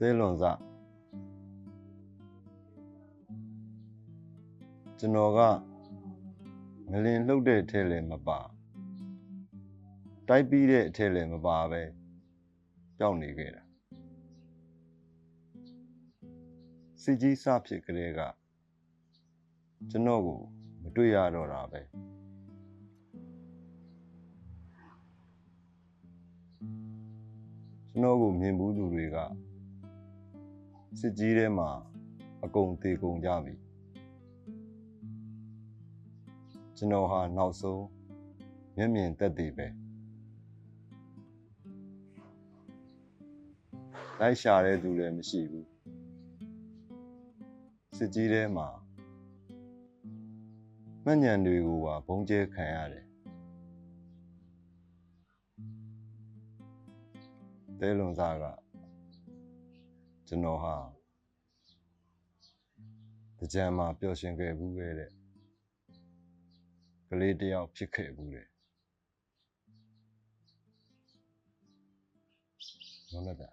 သဲလွန်စကျွန်တော်ကငလင်လှုပ်တဲ့အထက်လည်းမပါတိုက်ပြီးတဲ့အထက်လည်းမပါပဲကြောက်နေခဲ့တာစစ်ကြီးစဖြစ်ကလေးကကျွန်တော်ကိုမတွေ့ရတော့တာပဲကျွန်တော်ကိုမြင်ဘူးသူတွေက စစ်ကြီးထဲမှာအကုန်သေးကုန်ကြပြီကျွန်တော်ဟာနောက်ဆုံးမျက်မြင်သက်သေပဲလိုက်ရှာတဲ့သူလည်းမရှိဘူးစစ်ကြီးထဲမှာမှတ်ညံတွေကိုပါဘုံကျဲခံရတယ်တဲလွန်စားက ကျွန်တော်ဟာကြံမှာပျော်ရွှင်ခဲ့ဘူးပဲတဲ့ကလေးတစ်ယောက်ဖြစ်ခဲ့ဘူးတဲ့နော်လက်တာ